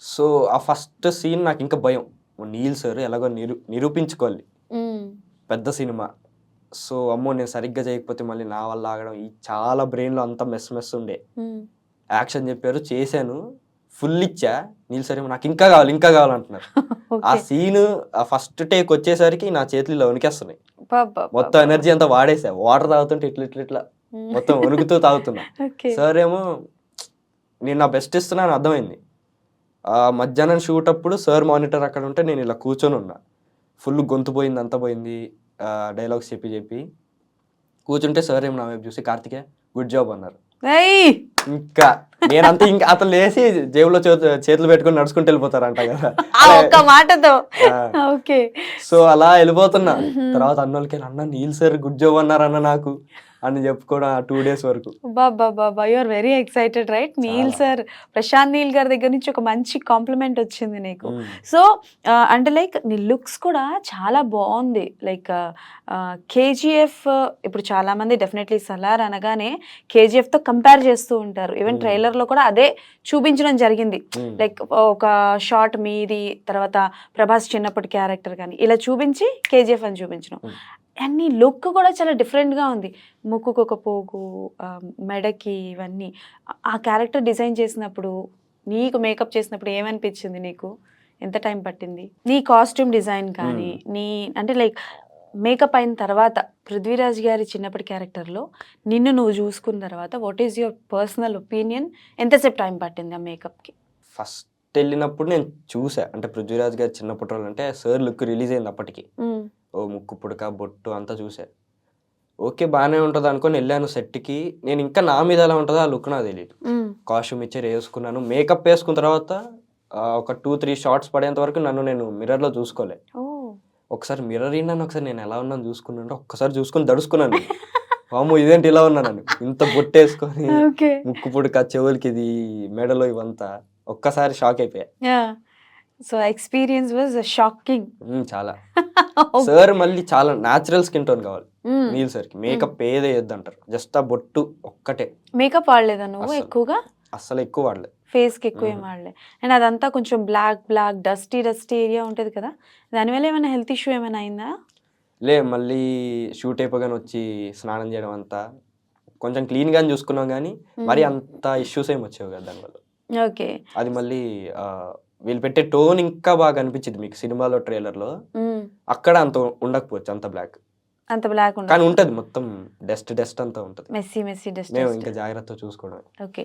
So ఆ first scene నాకు ఇంకా భయం. నీల్ సార్ ఎలాగో నిరూ నిరూపించుకోవాలి. పెద్ద సినిమా. సో అమ్మో నేను సరిగ్గా చేయకపోతే మళ్ళీ నా వల్ల ఆగడం. ఈ చాలా బ్రెయిన్లో అంతా మెస్ మెస్ ఉండే. యాక్షన్ చెప్పారు చేశాను. ఫుల్ ఇచ్చా. నీల్ సార్ నాకు ఇంకా కావాలి ఇంకా కావాలంటున్నారు. ఆ సీన్ ఆ ఫస్ట్ టేక్ వచ్చేసరికి నా చేతులు ఇలా వణికేస్తున్నాయి. మొత్తం. ఎనర్జీ అంతా వాడేసా. వాటర్ తాగుతుంటే ఇట్లా ఇట్లా ఇట్లా. మొత్తం వణుకుతూ తాగుతున్నా. ఓకే. సార్ ఏమో నేను నా బెస్ట్ ఇస్తున్నాను అర్థమైంది. మధ్యాహ్నం షూట్ అప్పుడు సార్ మానిటర్ అక్కడ ఉంటే నేను ఇలా కూర్చొని ఉన్నా. ఫుల్ గొంతు పోయింది అంతా పోయింది డైలాగ్స్ చెప్పి చెప్పి. కూర్చుంటే సార్ ఏం నా వైపు చూసి కార్తికే గుడ్ జాబ్ అన్నారు. ఇంకా. నేనంతా ఇంకా అతను లేచి జేబులో చేతు- చేతులు పెట్టుకొని నడుచుకుంటూ వెళ్ళిపోతారంట కదా. ఒక్క మాటతో. ఓకే. సో అలా వెళ్ళిపోతున్నా. తర్వాత అన్నోళ్ళకి అన్న నీల్ సార్ గుడ్ జాబ్ అన్నారు అన్న నాకు అని చెప్పుకోవడం ఆ టూ డేస్ వరకు. బాబా బాబా you are very excited right Neel. Sir Prashanth Neel గారి దగ్గర నుంచి ఒక మంచి కాంప్లిమెంట్ వచ్చింది నీకు. సో అంటే లైక్ నీ లుక్స్ కూడా చాలా బాగుంది. లైక్ కేజీఎఫ్ ఇప్పుడు చాలా మంది డెఫినెట్లీ సలార్ అనగానే KGF తో కంపేర్ చేస్తూ ఉంటారు. Even Hmm. ట్రైలర్లో కూడా అదే చూపించడం జరిగింది. లైక్ ఒక షార్ట్ మీది తర్వాత ప్రభాస్ చిన్నప్పటి క్యారెక్టర్ కానీ ఇలా చూపించి కేజీఎఫ్ అని చూపించడం. Hmm. అండ్ నీ లుక్ కూడా చాలా డిఫరెంట్గా ఉంది. ముక్కుకు ఒక పోగు మెడకి ఇవన్నీ. ఆ క్యారెక్టర్ డిజైన్ చేసినప్పుడు నీకు మేకప్ చేసినప్పుడు ఏమనిపించింది నీకు? ఎంత టైం పట్టింది? నీ కాస్ట్యూమ్ డిజైన్ కానీ నీ అంటే లైక్ మేకప్ అయిన తర్వాత పృథ్వీరాజ్ గారి చిన్నప్పటి క్యారెక్టర్లో నిన్ను నువ్వు చూసుకున్న తర్వాత what is your personal opinion ఎంతసేపు టైం పట్టింది ఆ మేకప్కి? ఫస్ట్ వెళ్ళినప్పుడు నేను చూసా. అంటే పృథ్వీరాజ్ గారు చిన్న పుట్రోలు అంటే సార్ లుక్ రిలీజ్ అయింది అప్పటికి. ఓ ముక్కు పుడక బొట్టు అంతా చూసా. ఓకే బాగానే ఉంటుంది అనుకొని వెళ్ళాను సెట్కి. నేను ఇంకా నా మీద ఎలా ఉంటుందో ఆ లుక్ నాకు తెలియదు కాస్ట్యూమ్ ఇచ్చారు వేసుకున్నాను. మేకప్ వేసుకున్న తర్వాత ఒక టూ త్రీ షార్ట్స్ పడేంత వరకు నన్ను నేను మిర్రర్లో చూసుకోలే. ఒకసారి మిర్రర్ అయినాను ఒకసారి నేను ఎలా ఉన్నాను చూసుకున్నాను ఒక్కసారి చూసుకుని దడుచుకున్నాను వాము ఇదేంటి ఇలా ఉన్నాను ఇంత బొట్టేసుకొని ముక్కు పుడక చెవులకి ఇది మెడలో ఇవంతా ఒక్కసారి షాక్ అయిపోయా. సో ఎక్స్పీరియన్స్ వాజ్ షాకింగ్ చాలా. సార్ మళ్ళీ చాలా న్యాచురల్ స్కిన్ టోన్ కావాలి. నీల్ సార్కి. మేకప్ ఏదే అంటారు. జస్ట్ ఆ బొట్టు ఒక్కటే. మేకప్ వాడలేదా నువ్వు. ఎక్కువగా? అస్సలు ఎక్కువ వాడలే. ఫేస్కి ఎక్కువ ఏం. వాడలే. అండ్ అదంతా కొంచెం black black dusty dusty area ఉంటది కదా? దానివల్ల ఏమైనా హెల్త్ ఇష్యూ ఏమైనా అయిందా? లే మళ్ళీ షూట్ అయిపోగానే వచ్చి స్నానం చేయడం అంతా కొంచెం క్లీన్ గానే చూసుకున్నాం కానీ మరి అంత ఇష్యూస్ ఏమి వచ్చేవి కదా దానివల్ల ఓకే. అది మళ్ళీ వీళ్ళు పెట్టే టోన్ ఇంకా బాగా అనిపించింది మీకు సినిమాలో ట్రైలర్లో. అక్కడ అంత ఉండకపోవచ్చు అంత బ్లాక్. అంత బ్లాక్ కానీ ఉంటది మొత్తం డస్ట్ డస్ట్ అంతా ఉంటది. మెస్సీ మెస్సీ డస్ట్ మేము ఇంకా జాగ్రత్తగా చూసుకోవడం ఓకే.